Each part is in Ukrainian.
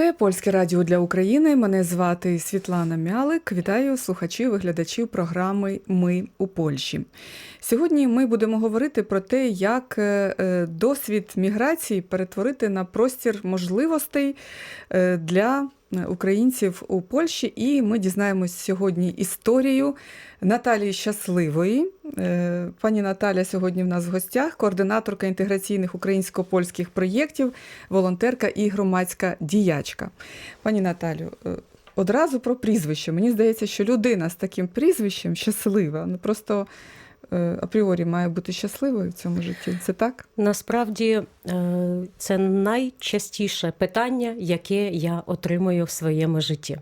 Це польське радіо для України. Мене звати Світлана Мялик. Вітаю слухачів і глядачів програми Ми у Польщі. Сьогодні ми будемо говорити про те, як е, е, досвід міграції перетворити на простір можливостей е, для українців у Польщі. І ми дізнаємось сьогодні історію Наталії Щасливої. Е, Пані Наталя сьогодні в нас в гостях, координаторка інтеграційних українсько-польських проєктів, волонтерка і громадська діячка. Пані Наталю, е, одразу про прізвище. Мені здається, що людина з таким прізвищем щаслива. Ну просто е, апріорі має бути щасливою в цьому житті. Це так? Насправді е, це найчастіше питання, яке я отримую в своєму житті.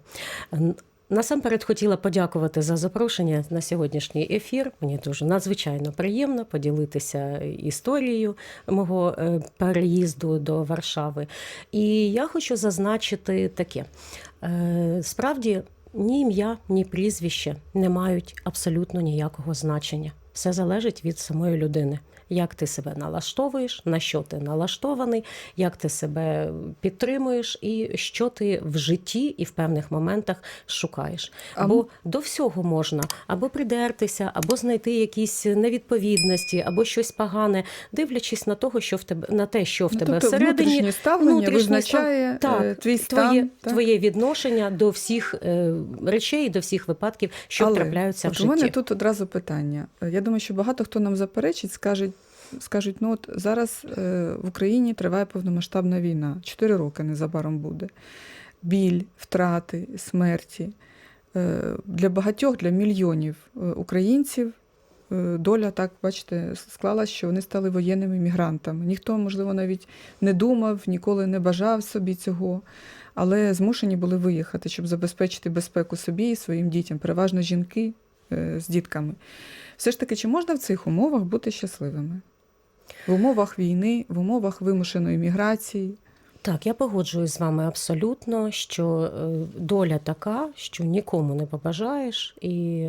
Насамперед хотіла подякувати за запрошення на сьогоднішній ефір. Мені дуже надзвичайно приємно поділитися історією мого е, переїзду до Варшави. І я хочу зазначити таке: Е, справді ні ім'я, ні прізвище не мають абсолютно ніякого значення. Все залежить від самої людини. Як ти себе налаштовуєш, на що ти налаштований, як ти себе підтримуєш, і що ти в житті і в певних моментах шукаєш. Бо до всього можна або придертися, або знайти якісь невідповідності, або щось погане, дивлячись на того, що в тебе на те, що в Ну, тебе тобто всередині внутрішнє ставлення внутрішнє визначає став- е, так, твій стан. твоє, так? твоє відношення до всіх е, речей, до всіх випадків, що Але трапляються в житті. У мене тут одразу питання. Е, Я думаю, що багато хто нам заперечить, скажуть, скажуть, ну от зараз е, в Україні триває повномасштабна війна. Чотири роки незабаром буде. Біль, втрати, смерті. Е, Для багатьох, для мільйонів е, українців доля так, бачите, склалась, що вони стали воєнними мігрантами. Ніхто, можливо, навіть не думав, ніколи не бажав собі цього, але змушені були виїхати, щоб забезпечити безпеку собі і своїм дітям, переважно жінки з дітками. Все ж таки, чи можна в цих умовах бути щасливими? В умовах війни, в умовах вимушеної міграції. Так, я погоджуюсь з вами абсолютно, що е, доля така, що нікому не побажаєш, і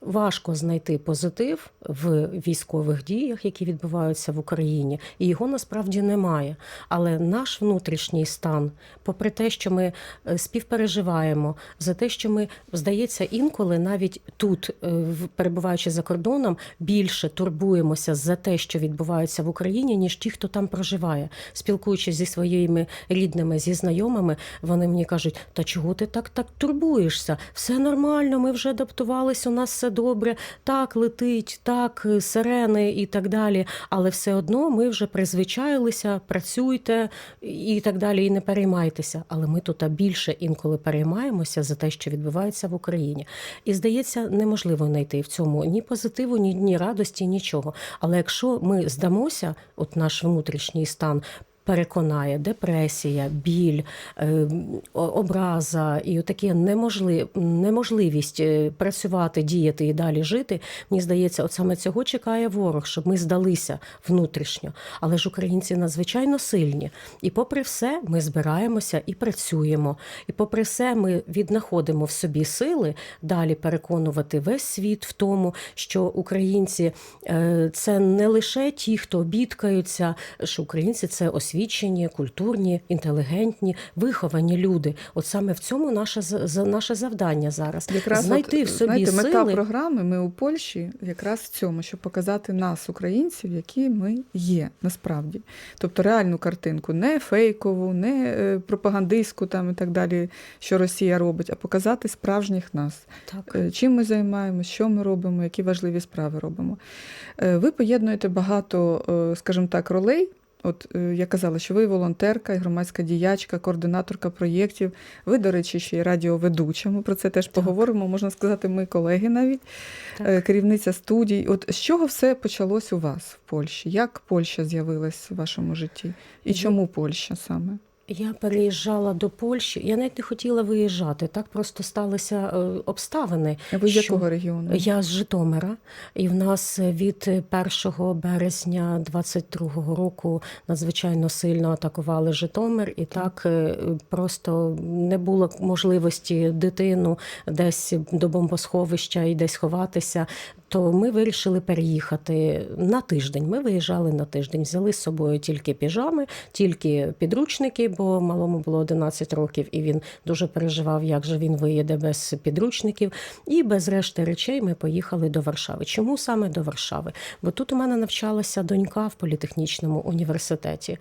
важко знайти позитив в військових діях, які відбуваються в Україні, і його насправді немає. Але наш внутрішній стан, попри те, що ми е, співпереживаємо, за те, що ми, здається, інколи навіть тут, е, перебуваючи за кордоном, більше турбуємося за те, що відбувається в Україні, ніж ті, хто там проживає. Спілкуючись зі своїми рідними, зі знайомими, вони мені кажуть: та чого ти так так турбуєшся? Все нормально, ми вже адаптувались, у нас все добре, так летить, так, е, сирени і так далі. Але все одно ми вже призвичаїлися, працюйте і так далі, і не переймайтеся. Але ми тут більше інколи переймаємося за те, що відбувається в Україні. І здається, неможливо знайти в цьому ні позитиву, ні, ні радості, нічого. Але якщо ми здамося, от наш внутрішній стан. Переконає депресія, біль, е, образа і таке неможлив, неможливість е, працювати, діяти і далі жити. Мені здається, от саме цього чекає ворог, щоб ми здалися внутрішньо. Але ж українці надзвичайно сильні. І попри все, ми збираємося і працюємо. І попри все, ми віднаходимо в собі сили далі переконувати весь світ в тому, що українці е, це не лише ті, хто бідкаються, що українці це освічені, культурні, інтелігентні, виховані люди. От саме в цьому наше наше завдання зараз Якраз знайти от, в собі знаєте, мета сили. програми Ми у Польщі якраз в цьому, щоб показати нас, українців, які ми є насправді. Тобто реальну картинку, не фейкову, не е, пропагандистську там і так далі, що Росія робить, а показати справжніх нас. Так. Е, Чим ми займаємося, що ми робимо, які важливі справи робимо. Е, Ви поєднуєте багато, е, скажімо так, ролей. От е, я казала, що ви волонтерка і громадська діячка, координаторка проєктів. Ви, до речі, ще й радіоведуча. Ми про це теж поговоримо. Можна сказати, ми колеги навіть, Так. Е, керівниця студій. От з чого все почалось у вас в Польщі? Як Польща з'явилась в вашому житті? І чому Польща саме? Я переїжджала до Польщі. Я навіть не хотіла виїжджати. Так просто сталися е, обставини. А Ви з якого регіону? Я з Житомира, і в нас від 1 березня 22-го року надзвичайно сильно атакували Житомир, і так е, просто не було можливості дитину десь до бомбосховища і десь ховатися. То ми вирішили переїхати на тиждень. Ми виїжджали на тиждень, взяли з собою тільки піжами, тільки підручники, бо малому було 11 років, і він дуже переживав, як же він виїде без підручників. І без решти речей ми поїхали до Варшави. Чому саме до Варшави? Бо тут у мене навчалася донька в політехнічному університеті.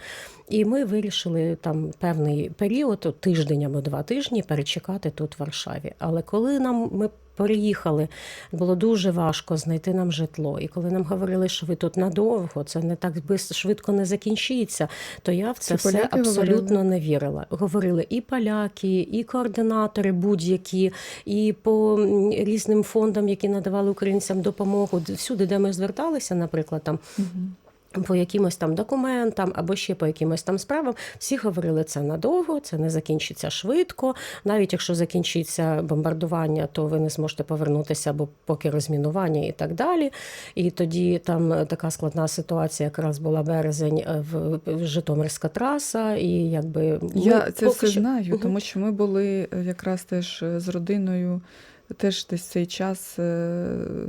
І ми вирішили там певний період, тиждень або два тижні, перечекати тут в Варшаві. Але коли нам ми переїхали, було дуже важко знайти нам житло. І коли нам говорили, що ви тут надовго, це не так бис- швидко не закінчиться, то я в це Це все абсолютно говорили? не вірила. Говорили і поляки, і координатори будь-які, і по різним фондам, які надавали українцям допомогу. Всюди, де ми зверталися, наприклад, там по якимось там документам або ще по якимось там справам, всі говорили, це надовго, це не закінчиться швидко. Навіть якщо закінчиться бомбардування, то ви не зможете повернутися, бо поки розмінування і так далі. І тоді там така складна ситуація, якраз була березень е, в в Житомирська траса, і якби Я це все що- знаю, тому що ми були е, якраз теж е, з родиною, теж десь цей час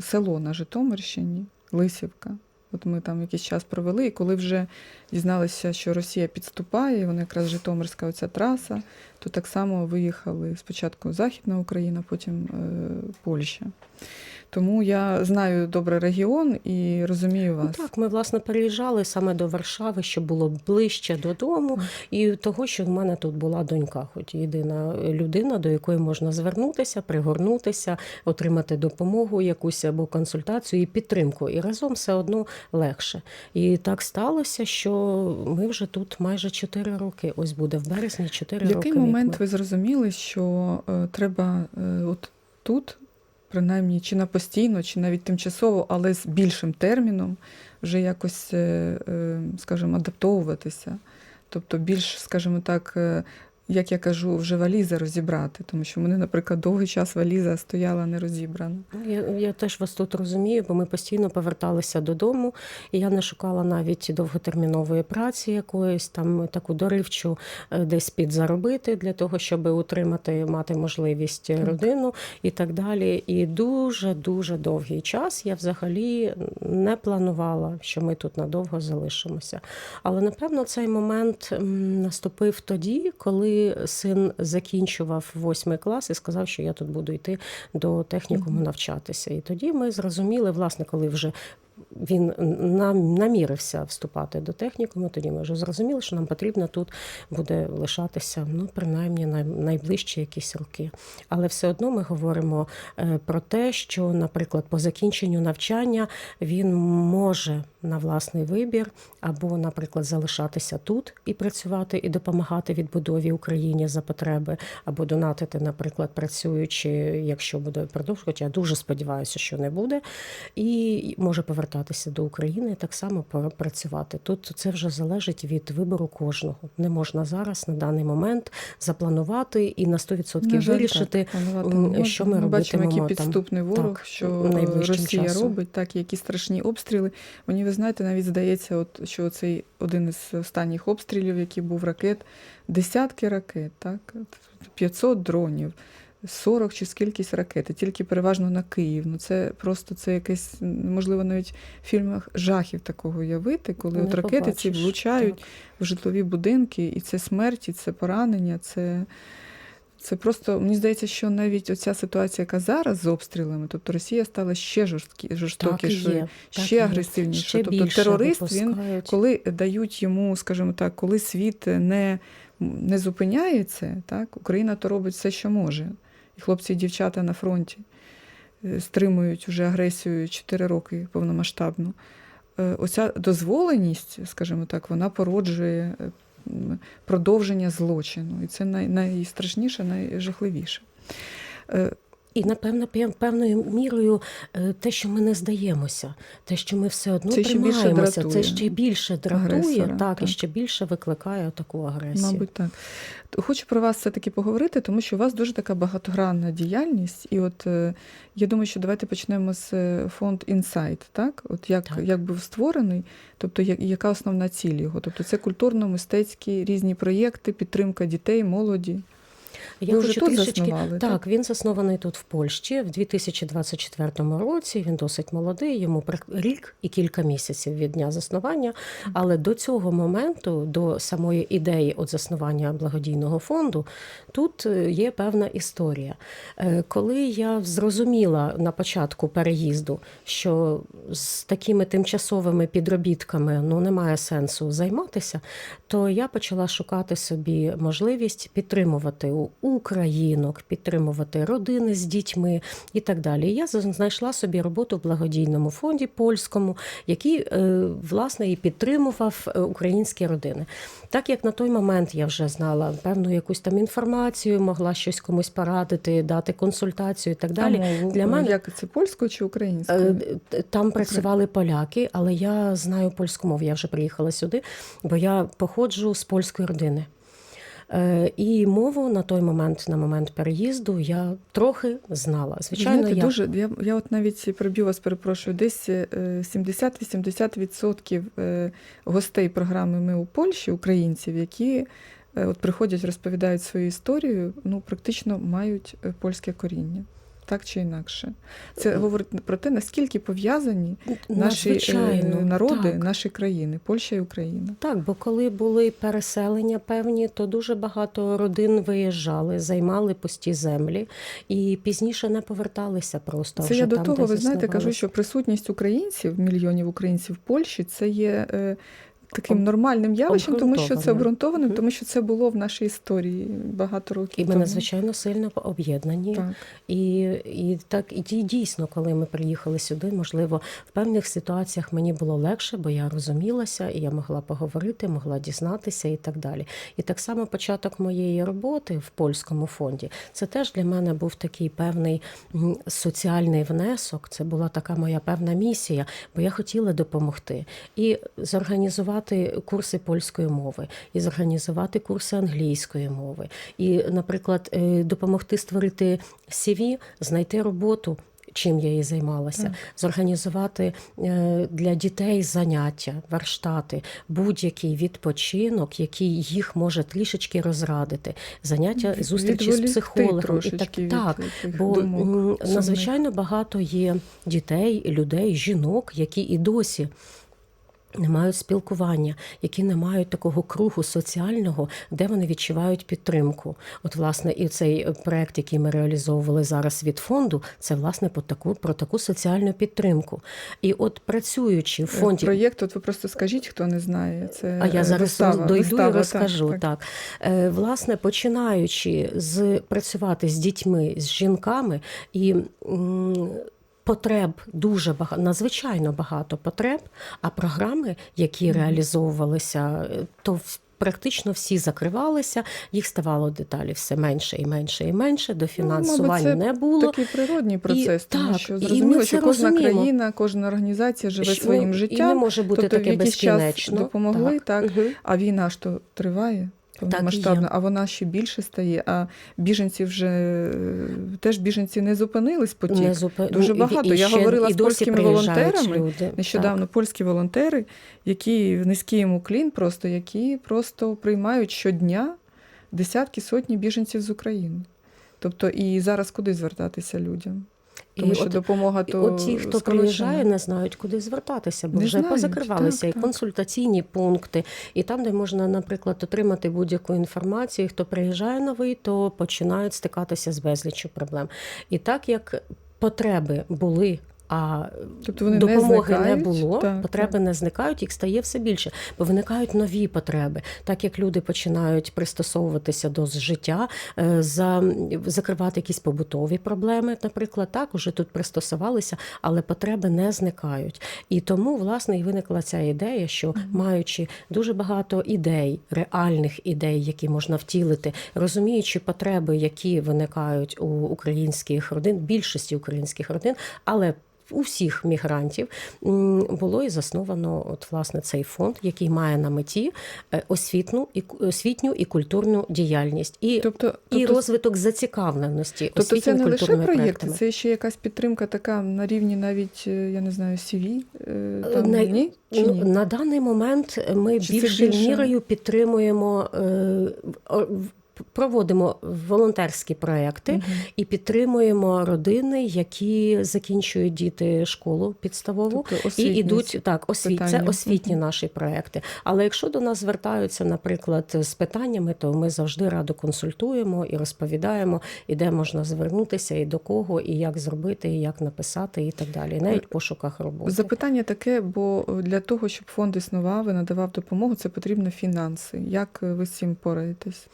село на Житомирщині, Лисівка. От ми там якийсь час провели, і коли вже дізналися, що Росія підступає, вона якраз Житомирська оця траса, то так само виїхали спочатку Західна Україна, потім е, Польща. Тому я знаю добре регіон і розумію Ну, вас. так, ми власне переїжджали саме до Варшави, щоб було ближче додому, і того, що в мене тут була донька, хоч єдина людина, до якої можна звернутися, пригорнутися, отримати допомогу, якусь або консультацію і підтримку. І разом все одно легше. І так сталося, що ми вже тут майже 4 роки. Ось буде в березні 4 В роки. який як момент ми. ви зрозуміли, що е, треба е, от тут, принаймні, чи на постійно, чи навіть тимчасово, але з більшим терміном, вже якось, е, е, скажімо, адаптовуватися? Тобто більш, скажімо так, е, як я кажу, вже валізи розібрати, тому що в мене, наприклад, довгий час валіза стояла не розібрана. Ну, Я, я теж вас тут розумію, бо ми постійно поверталися додому, і я не шукала навіть довготермінової праці якоїсь там таку доривчу е, десь підзаробити для того, щоб утримати, мати можливість Так. родину і так далі. І дуже дуже довгий час я взагалі не планувала, що ми тут надовго залишимося. Але напевно цей момент наступив тоді, коли син закінчував восьмий клас і сказав, що я тут буду йти до технікуму навчатися. І тоді ми зрозуміли, власне, коли вже він нам намірився вступати до технікуму, тоді ми вже зрозуміли, що нам потрібно тут буде лишатися ну, принаймні най- найближчі якісь роки. Але все одно ми говоримо е, про те, що, наприклад, по закінченню навчання він може на власний вибір або, наприклад, залишатися тут і працювати, і допомагати відбудові Україні за потреби, або донатити, наприклад, працюючи, якщо буде продовжувати. Я дуже сподіваюся, що не буде, і може повертатися до України і так само працювати. Тут це вже залежить від вибору кожного. Не можна зараз на даний момент запланувати і на 100% На жаль, вирішити. так, що ми бачимо, який підступний ворог, Так, що Росія часом. робить, так, які страшні обстріли. Мені ви знаєте, навіть здається, от що цей один із останніх обстрілів, який був ракет, десятки ракет, так, 500 дронів. 40 чи скількись ракет, тільки переважно на Київ. Ну це просто це якесь, можливо, навіть в фільмах жахів такого уявити, коли Не от ракети ці влучають так. в житлові будинки, і це смерть, і це поранення, це, це просто мені здається, що навіть оця ситуація, яка зараз з обстрілами, тобто Росія стала ще жорсткі, жорстокішою, так ще є. агресивнішою. Ще тобто більше терорист він коли дають йому, скажімо так, коли світ не, не зупиняє це, так, Україна то робить все, що може. І хлопці і дівчата на фронті е, стримують вже агресію 4 роки повномасштабну. Е, Оця дозволеність, скажімо так, вона породжує е, продовження злочину. І це най, найстрашніше, найжахливіше. І напевно, пев- певною мірою е, те, що ми не здаємося, те, що ми все одно Це тримаємося, дратує це ще більше дратує, агресора, так, так. і ще більше викликає таку агресію. Мабуть, так. Хочу про вас все-таки поговорити, тому що у вас дуже така багатогранна діяльність. І от е, я думаю, що давайте почнемо з е, фонд Інсайт, так? От як, Так. як був створений, тобто як, яка основна ціль його? Тобто це культурно-мистецькі різні проєкти, підтримка дітей, молоді. Я Ви хочу тут трішечки заснували, так? так. Він заснований тут в Польщі в 2024 році. Він досить молодий, йому рік і кілька місяців від дня заснування. Але до цього моменту, до самої ідеї от заснування благодійного фонду, тут е, є певна історія. Е, Коли я зрозуміла на початку переїзду, що з такими тимчасовими підробітками ну немає сенсу займатися, то я почала шукати собі можливість підтримувати у- українок, підтримувати родини з дітьми і так далі. Я знайшла собі роботу в благодійному фонді польському, який е, власне і підтримував е, українські родини. Так як на той момент я вже знала певну якусь там інформацію, могла щось комусь порадити, дати консультацію і так далі. А мову, Для мене як це польською чи українською? Е, Там працювали поляки, але я знаю польську мову. Я вже приїхала сюди, бо я походжу з польської родини. Е, І мову на той момент, на момент переїзду, я трохи знала. Звичайно, Знаєте, я дуже я, я от навіть переб'ю вас, перепрошую, десь е, 70-80% е, гостей програми Ми у Польщі, українців, які е, от приходять, розповідають свою історію, ну практично мають е, польське коріння. Так чи інакше, це говорить про те, наскільки пов'язані наші е, надзвичайно, народи, так. наші країни, Польща і Україна. Так, бо коли були переселення певні, то дуже багато родин виїжджали, займали пусті землі і пізніше не поверталися просто. Це вже я до там, того, ви знаєте, кажу, що присутність українців, мільйонів українців в Польщі, це є е, таким нормальним явищем, тому що це обґрунтованим. тому що це було в нашій історії багато років. І ми тому. надзвичайно сильно об'єднані. Так. І, і так і дійсно, коли ми приїхали сюди, можливо, в певних ситуаціях мені було легше, бо я розумілася, і я могла поговорити, могла дізнатися і так далі. І так само початок моєї роботи в польському фонді це теж для мене був такий певний соціальний внесок. Це була така моя певна місія, бо я хотіла допомогти і зорганізувати курси польської мови, і зорганізувати курси англійської мови, і, наприклад, е, допомогти створити CV, знайти роботу. Чим я і займалася, Так. зорганізувати е, для дітей заняття, верштати, будь-який відпочинок, який їх може трішечки розрадити, заняття зустрічі з психологом і так, від так тих Бо думок надзвичайно багато є дітей, людей, жінок, які і досі. Не мають спілкування, які не мають такого кругу соціального, де вони відчувають підтримку. От, власне, і цей проект, який ми реалізовували зараз від фонду, це власне про таку про таку соціальну підтримку. І от працюючи в Е, фонді, Проєкт, от ви просто скажіть, хто не знає. Це а я зараз вистава, дойду вистава, і розкажу. Так, Так, так. Е, власне, починаючи з працювати з дітьми, з жінками і. м, Потреб дуже багато, надзвичайно багато потреб, а програми, які реалізовувалися, е, то в- практично всі закривалися, їх ставало деталі все менше і менше і менше, до фінансування це не було. Такий природній процес, тому так, що зрозуміло, що кожна розуміємо. країна, кожна організація живе Що- своїм І не може бути тобто таке якийсь час безкінечно. допомогли, так. Мгм. а війна ж то триває. Повномасштабно, а вона ще більше стає. А біженці вже е, теж біженці не зупинились потік. Не зупи- Дуже багато. і Я ще- говорила і з польськими волонтерами, люди. Нещодавно польські волонтери, які в низький уклін, просто які просто приймають щодня десятки сотні біженців з України. Тобто і зараз куди звертатися людям? І Тому що от- допомога то от ті, хто скорочена. приїжджає, не знають, куди звертатися, бо Не вже знають, позакривалися так, і так. консультаційні пункти, і там, де можна, наприклад, отримати будь-яку інформацію. Хто приїжджає новий, то починають стикатися з безліччю проблем. І так як потреби були. А Тобто вони допомоги не, зникають? було, Так, потреби так. не зникають, їх стає все більше, бо виникають нові потреби. Так як люди починають пристосовуватися до життя, е, за, закривати якісь побутові проблеми, наприклад, так уже тут пристосувалися, але потреби не зникають. І тому, власне, і виникла ця ідея, що маючи дуже багато ідей, реальних ідей, які можна втілити, розуміючи потреби, які виникають у українських родин, більшості українських родин, але у всіх мігрантів було і засновано от власне цей фонд, який має на меті е, освітну і освітню і культурну діяльність і, Тобто, і тобто, розвиток зацікавленості тобто це не лише проєкти, це ще якась підтримка така на рівні навіть, е, я не знаю, CV, е, там, На- ні? Чи Ну, ні? На даний момент ми більшою більше? мірою підтримуємо е, проводимо волонтерські проекти Мгм. і підтримуємо родини, які закінчують діти школу підставову. Тобто І ідуть так, освіт, це освітні наші проекти. Але якщо до нас звертаються, наприклад, з питаннями, то ми завжди радо консультуємо і розповідаємо, і де можна звернутися, і до кого, і як зробити, і як написати, і так далі. І навіть в пошуках роботи. Запитання таке, бо для того, щоб фонд існував і надавав допомогу, це потрібно фінанси. Як ви з цим пораєтесь?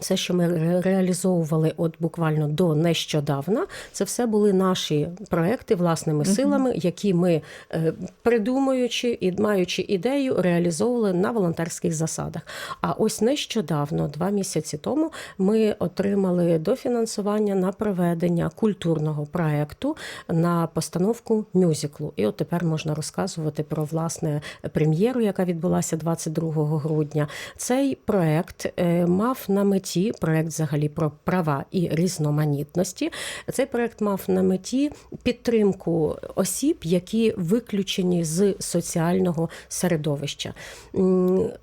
Все, що ми реалізовували от буквально до нещодавна, це все були наші проекти власними силами, які ми е, придумуючи і маючи ідею, реалізовували на волонтерських засадах. А ось нещодавно, два місяці тому, ми отримали дофінансування на проведення культурного проекту на постановку мюзиклу. І от тепер можна розказувати про власне прем'єру, яка відбулася 22 грудня. Цей проект е, мав на меті проект взагалі про права і різноманітності. Цей проект мав на меті підтримку осіб, які виключені з соціального середовища.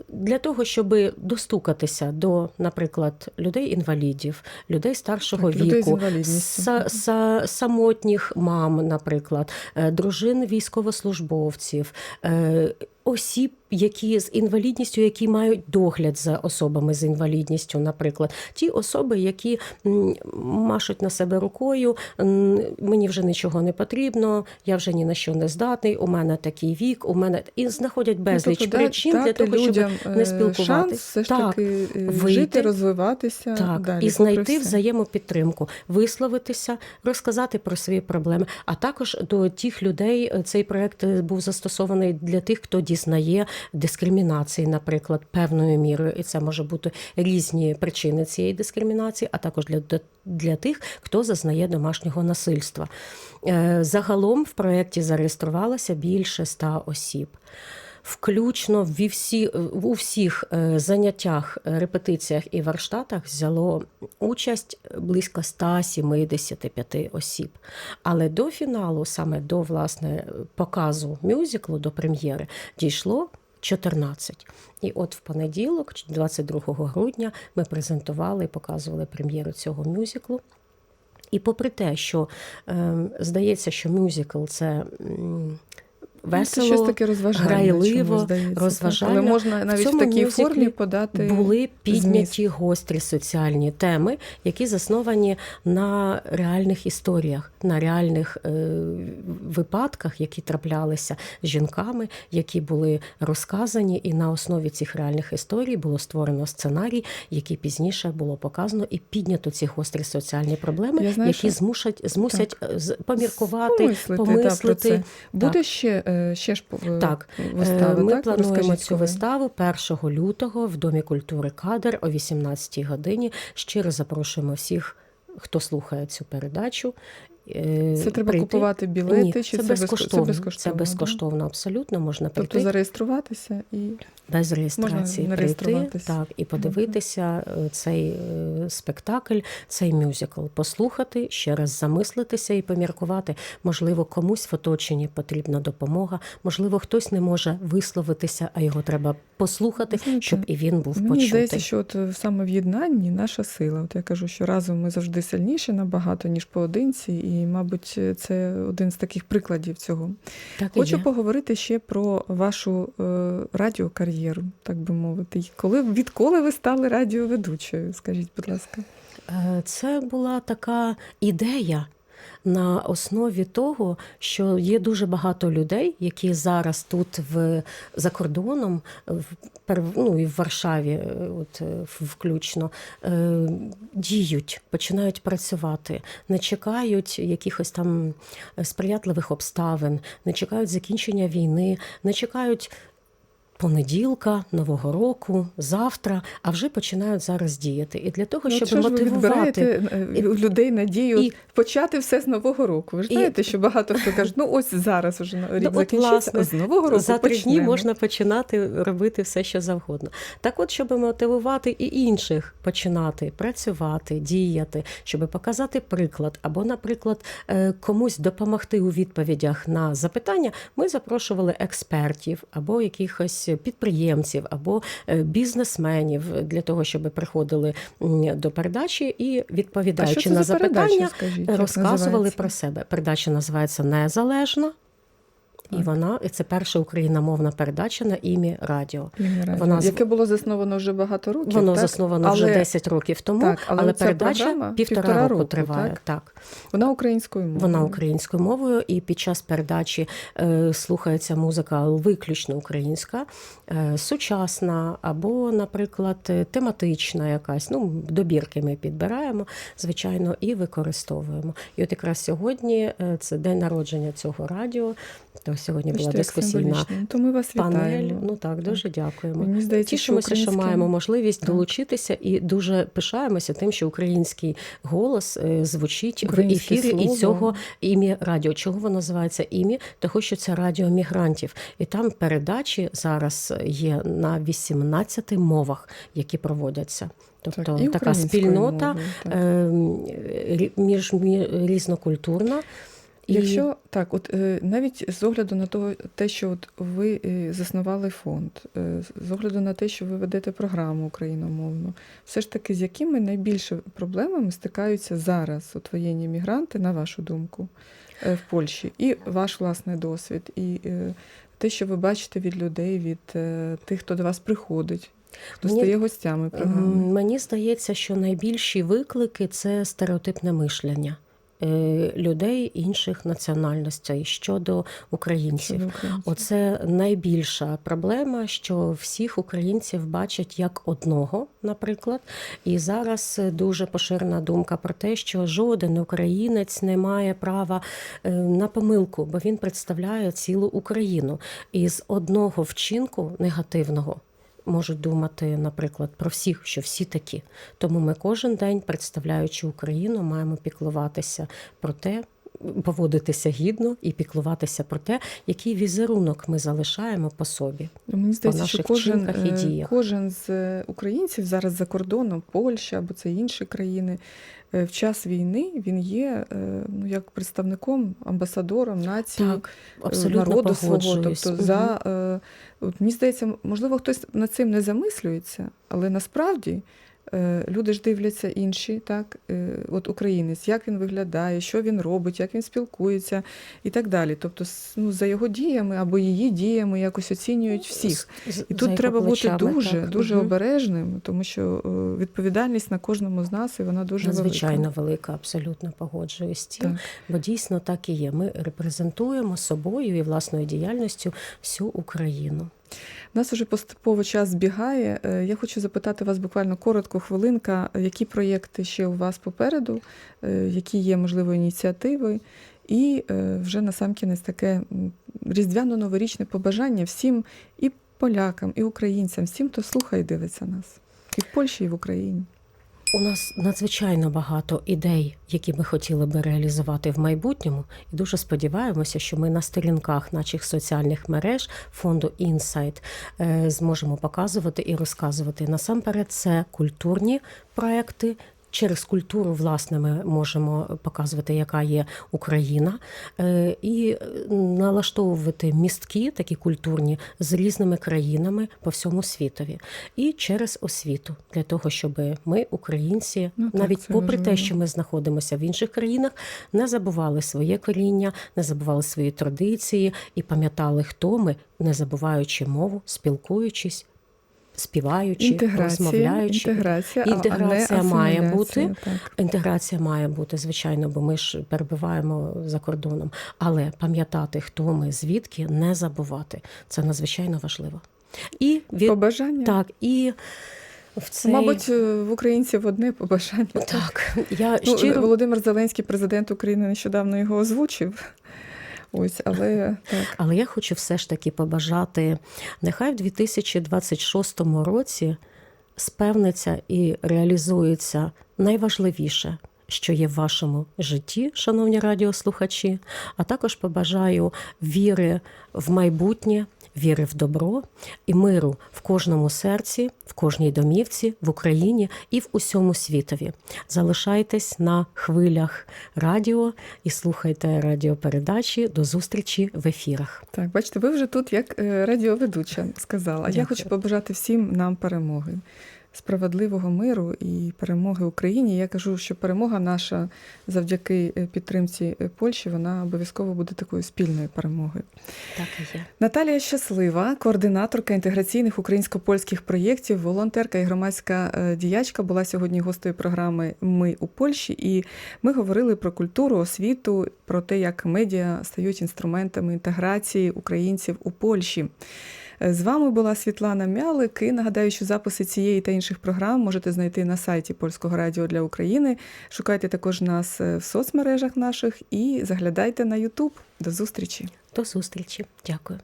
Для того, щоб достукатися до, наприклад, людей-інвалідів, людей старшого Так, віку, са- са- самотніх мам, наприклад, е, дружин військовослужбовців. Осіб, які з інвалідністю, які мають догляд за особами з інвалідністю, наприклад, ті особи, які машуть на себе рукою, мені вже нічого не потрібно, я вже ні на що не здатний, у мене такий вік, у мене і знаходять безліч Ну, тобто, да- причин для того, щоб не е, спілкуватись. шанс все ж Так, таки е, вийти. жити, розвиватися Так, далі. і знайти взаємопідтримку, висловитися, розказати про свої проблеми. А також до тих людей е, цей проект був застосований для тих, хто дізнає дискримінації, наприклад, певною мірою. І це може бути різні причини цієї дискримінації, а також для, для тих, хто зазнає домашнього насильства. Е, Загалом в проєкті зареєструвалося більше ста осіб. Включно ві всі, у всіх е, заняттях, е, репетиціях і варштатах взяло участь близько 175 осіб. Але до фіналу, саме до власне показу мюзиклу, до прем'єри, дійшло 14. І от в понеділок, 22 грудня, ми презентували і показували прем'єру цього мюзиклу. І попри те, що е, здається, що мюзикл це. Ну, це Весело, щось таке грайливо, здається, розважально. Але можна навіть в, цьому такій формі подати були підняті зміст. гострі соціальні теми, які засновані на реальних історіях, на реальних е, випадках, які траплялися з жінками, які були розказані, і на основі цих реальних історій було створено сценарій, який пізніше було показано і піднято ці гострі соціальні проблеми, Я знаю, які що- змушать змусять е, з- поміркувати, Помислити, помислити. да, про це. Буде Так. ще, е, ще ж Так, вистава, Е, Ми так? плануємо Розкажіть, цю виставу 1 лютого в Домі культури Кадр о 18 годині. Щиро запрошуємо всіх, хто слухає цю передачу. Е, Це треба прийти. купувати білети, Ні, чи це, це, безкоштовно. Це безкоштовно, Це безкоштовно абсолютно можна прийти. Тобто зареєструватися і Без реєстрації не прийти так, і подивитися е, цей е, спектакль, цей мюзикл, послухати, ще раз замислитися і поміркувати. Можливо, комусь в оточенні потрібна допомога, можливо, хтось не може висловитися, а його треба послухати, Знаєте, щоб і він був Мені почутий. здається, що от саме в єднанні наша сила. От я кажу, що разом ми завжди сильніші набагато, ніж поодинці, і, мабуть, це один з таких прикладів цього. Так Хочу є. поговорити ще про вашу е, радіокар'єру, так би мовити. І Коли відколи ви стали радіоведучою? Скажіть, будь ласка. Е, Це була така ідея. На основі того, що є дуже багато людей, які зараз тут в за кордоном, в ну, і в Варшаві, е, от е, включно, е, діють, починають працювати, не чекають якихось там сприятливих обставин, не чекають закінчення війни, не чекають понеділка, нового року, завтра, а вже починають зараз діяти. І для того, Ну, щоб що ж ви мотивувати. відбираєте е, І- людей надію і- почати все з нового року? Ви ж і- знаєте, що багато хто каже, ну ось зараз вже рік Ну, закінчиться, власне, а з нового року За три дні можна починати робити все, що завгодно. Так, от, щоб мотивувати і інших починати працювати, діяти, щоб показати приклад, або, наприклад, е, комусь допомогти у відповідях на запитання, ми запрошували експертів або якихось якихось підприємців або е, бізнесменів для того, щоб приходили до передачі і відповідаючи на за передача, запитання, скажіть, розказували про себе. Передача називається Незалежна. І вона і це перша україномовна передача на ім'я радіо. Радіо, Вона яке було засновано вже багато років. Воно так? засновано вже Але 10 років тому, Так, але але, передача півтора, півтора року, року, триває. так? Так. Вона українською мовою. Вона українською мовою, і під час передачі е, слухається музика виключно українська, е, сучасна або, наприклад, тематична якась. Ну, добірки ми підбираємо, звичайно, і використовуємо. І от якраз сьогодні е, це день народження цього радіо. Сьогодні була Бачите, дискусійна. Ну, То ми вас панель. вітаємо. Ну так, дуже дякуємо. Мені здається, Тішимося, що, українське- маємо можливість Так. долучитися і дуже пишаємося тим, що український голос е, звучить Українське в ефірі і цього ім'я радіо. Чого воно називається ім'я? Того, що це радіо мігрантів. І там передачі зараз є на 18 мовах, які проводяться. Тобто Так, така спільнота мовою, так. е, рі- між різнокультурна. І- Якщо так, от е, навіть з огляду на того, те, що от ви е, заснували фонд, е, з огляду на те, що ви ведете програму україномовну, все ж таки з якими найбільше проблемами стикаються зараз от воєнні мігранти, на вашу думку, в Польщі, і ваш власний досвід, і те, що ви бачите від людей, від тих, хто до вас приходить, хто Мені- стає гостями програми. Мені здається, що найбільші виклики це стереотипне мишлення людей інших національностей щодо українців. щодо українців? Оце найбільша проблема, що всіх українців бачать як одного, наприклад. І зараз дуже поширена думка про те, що жоден українець не має права е, на помилку, бо він представляє цілу Україну. І з одного вчинку негативного. Можуть думати, наприклад, про всіх, що всі такі. Тому ми кожен день, представляючи Україну, маємо піклуватися про те, поводитися гідно і піклуватися про те, який візерунок ми залишаємо по собі. Ну, Мені здається, що кожен, і е, діях. кожен з е, українців зараз за кордоном, Польща або це інші країни, е, в час війни він є ну, як представником, амбасадором нації, Так, абсолютно народу свого. Тобто, Мгм. за, от, мені здається, можливо, хтось над цим не замислюється, але насправді. Е, Люди ж дивляться інші, так, е, от українець, як він виглядає, що він робить, як він спілкується і так далі. Тобто, ну, за його діями або її діями якось оцінюють всіх. З- з- І тут треба бути дуже, так. дуже обережним, тому що е, відповідальність на кожному з нас і вона дуже Надзвичайно велика. велика, абсолютно погоджуюсь з тим, Так. бо дійсно так і є. Ми репрезентуємо собою і власною діяльністю всю Україну. У нас уже поступово час збігає. Е, Я хочу запитати вас буквально коротко, хвилинка, які проєкти ще у вас попереду, е, які є, можливо, ініціативи, і е, вже насамкінець таке різдвяно-новорічне побажання всім і полякам, і українцям, всім, хто слухає і дивиться нас. І в Польщі, і в Україні. У нас надзвичайно багато ідей, які ми хотіли би реалізувати в майбутньому, і дуже сподіваємося, що ми на сторінках наших соціальних мереж фонду Інсайт е, зможемо показувати і розказувати. Насамперед, це культурні проекти. Через культуру, власне, ми можемо показувати, яка є Україна, е, і налаштовувати містки, такі культурні, з різними країнами по всьому світові, і через освіту для того, щоб ми, українці, Ну, так, навіть попри те, що ми знаходимося в інших країнах, не забували своє коріння, не забували свої традиції і пам'ятали, хто ми, не забуваючи мову, спілкуючись, співаючи, Інтеграція, розмовляючи. інтеграція, Інтеграція а не має бути. Так. Інтеграція має бути, звичайно, бо ми ж перебуваємо за кордоном. Але пам'ятати, хто ми, звідки, не забувати. Це надзвичайно важливо. І від Побажання. так, і в цей... Мабуть, е, в українців одне побажання. так. Я Ну, щиро Володимир Зеленський, президент України, нещодавно його озвучив. Ось, але так. Але я хочу все ж таки побажати, нехай в 2026 році спевниться і реалізується найважливіше, що є в вашому житті, шановні радіослухачі. А також побажаю віри в майбутнє, віри в добро і миру в кожному серці, в кожній домівці, в Україні і в усьому світові. Залишайтесь на хвилях радіо і слухайте радіопередачі. До зустрічі в ефірах. Так, бачите, ви вже тут як е, радіоведуча сказала. Дякую. я хочу побажати всім нам перемоги, справедливого миру і перемоги Україні. Я кажу, що перемога наша завдяки е, підтримці е, Польщі, вона обов'язково буде такою спільною перемогою. Так і є. Наталія Щаслива, координаторка інтеграційних українсько-польських проєктів, волонтерка і громадська е, діячка, була сьогодні гостею програми Ми у Польщі. І ми говорили про культуру, освіту, про те, як медіа стають інструментами інтеграції українців у Польщі. З вами була Світлана Мялик. І нагадаю, що записи цієї та інших програм можете знайти на сайті Польського радіо для України. Шукайте також нас е, в соцмережах наших і заглядайте на YouTube. До зустрічі! До зустрічі. Дякую.